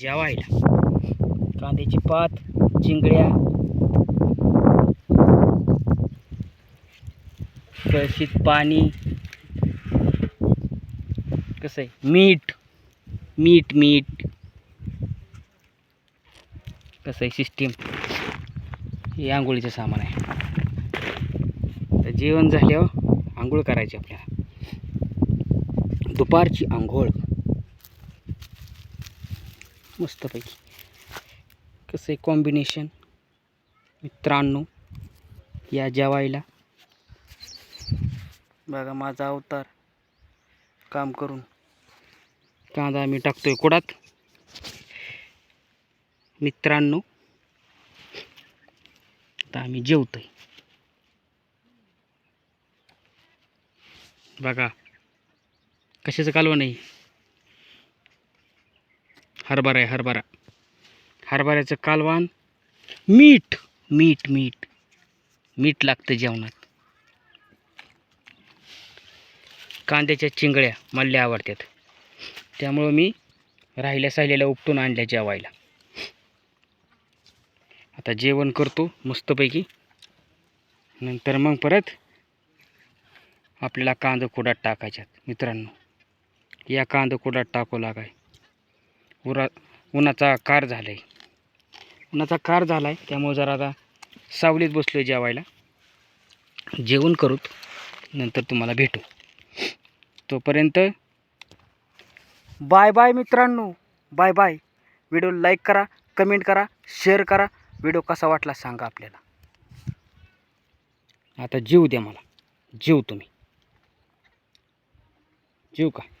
जेवायला. कांद्याची पात चिंगड्या कळशीत पाणी कसं आहे? मीठ मीठ मीठ. कसं आहे? सिस्टीम हे आंघोळीचं सामान आहे. तर जेवण झाल्यावर आंघोळ करायची आपल्याला. दुपारची आंघोळ. मस्तपैकी. कसं आहे कॉम्बिनेशन मित्रांनो या जेवायला. बघा माझा अवतार. काम करून. कांदा मी टाकतोय कुडात. मित्रांनो आता आम्ही जेवतोय. बघा. कशाचं कालवं नाही हरभरा आहे हरभरा. हरभऱ्याचं कालवान मीठ मीठ मीठ. मीठ लागतं जेवणात. कांद्याच्या चिंगळ्या मला आवडतात. त्यामुळं मी राहिल्या साहिल्याला उपटून आणल्या जेवायला. आता जेवण करतो मस्तपैकी. नंतर मग परत आपल्याला कांदा कुडात टाकायच्यात मित्रांनो. या कांदा कुडात टाकू लागाय. उरा उन्हाचा कार झाला आहे उन्हाचा कार झाला आहे त्यामुळे जरा आता सावलीत बसलो आहे जेवायला. जेवण करूत नंतर तुम्हाला भेटू. तोपर्यंत बाय बाय मित्रांनो बाय बाय. व्हिडिओ लाईक करा कमेंट करा शेअर करा. व्हिडिओ कसा वाटला सांगा आपल्याला. आता जीव द्या मला. जीव तुम्ही. जीव का?